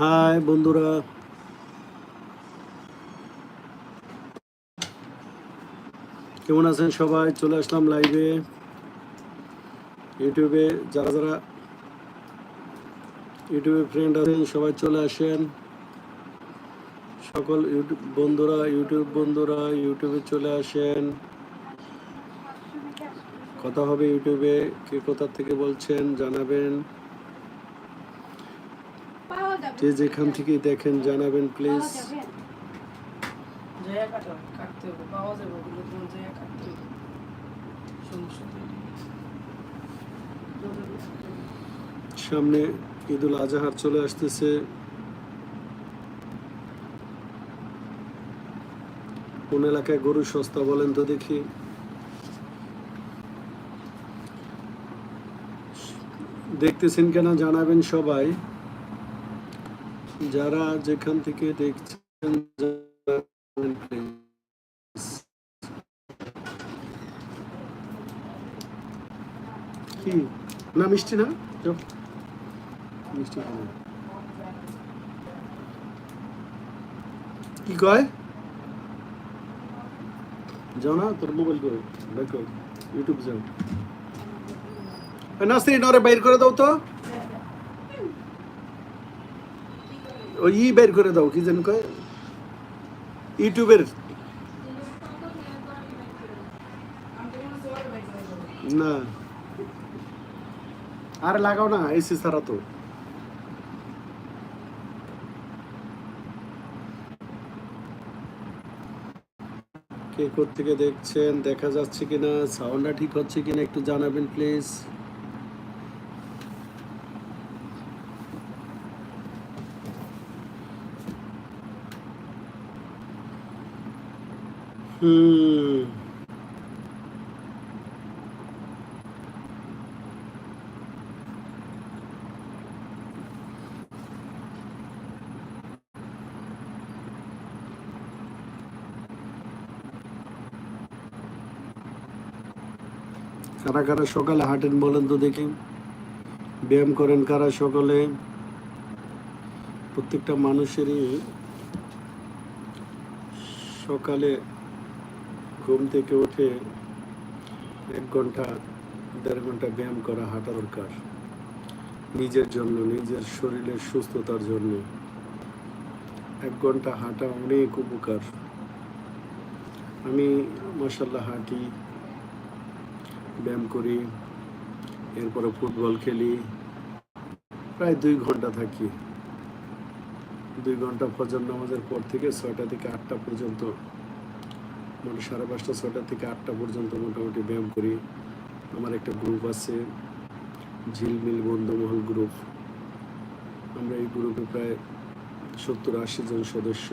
High, বন্ধুরা। কেমন আছেন সবাই? চলে আসলাম লাইভে ইউটিউবে যারা যারা ইউটিউবে ফ্রেন্ড আছেন, সবাই চলে আসেন। সকল ইউটিউব বন্ধুরা ইউটিউব বন্ধুরা ইউটিউবে চলে আসেন। কথা হবে ইউটিউবে কে কোথা থেকে বলছেন, জানাবেন। যে যেখান থেকে দেখেন জানাবেন প্লিজ। সামনে ঈদুল আজহার চলে আসতেছে। কোন এলাকায় গরু সস্তা বলেন তো দেখি। দেখতেছেন কেন? জানাবেন সবাই। যারা যেখান থেকে দেখছেন কি? না, মিষ্টি না? মিষ্টি কি কয়? যাও না, তোর মোবাইল করে দেখো ইউটিউব যাও। নাস্তি নরে বাইর করে দাও তো। ওই ই বের করে দাও, কি যেন কয়? ইউটিউবের। না। আর লাগাও না, এসি ছাড়া তো। কে থেকে দেখছেন, দেখা যাচ্ছে কিনা সাউন্ডটা ঠিক হচ্ছে কিনা একটু জানাবেন প্লিজ হুম কারা কারা সকালে হাঁটেন বলেন তো দেখি। ব্যায়াম করেন কারা সকালে? প্রত্যেকটা মানুষেরই সকালে ঘুম থেকে উঠে এক ঘণ্টা, দেড় ঘণ্টা ব্যায়াম করা হাঁটা দরকার। নিজের জন্য, নিজের শরীরের সুস্থতার জন্য। এক ঘণ্টা হাঁটা অনেক উপকার। আমি মাসাল্লাহ হাঁটি, ব্যায়াম করি, এরপরে ফুটবল খেলি, প্রায় দুই ঘণ্টা থাকি। দুই ঘণ্টা ফজর নামাজের পর থেকে ছয়টা থেকে আটটা পর্যন্ত মানে সাড়ে পাঁচটা ছটা থেকে আটটা পর্যন্ত মোটামুটি ব্যায়াম করি। আমার একটা গ্রুপ আছে, ঝিলমিল বন্ধুমহল গ্রুপ আমরা এই গ্রুপে প্রায় সত্তর আশি জন সদস্য।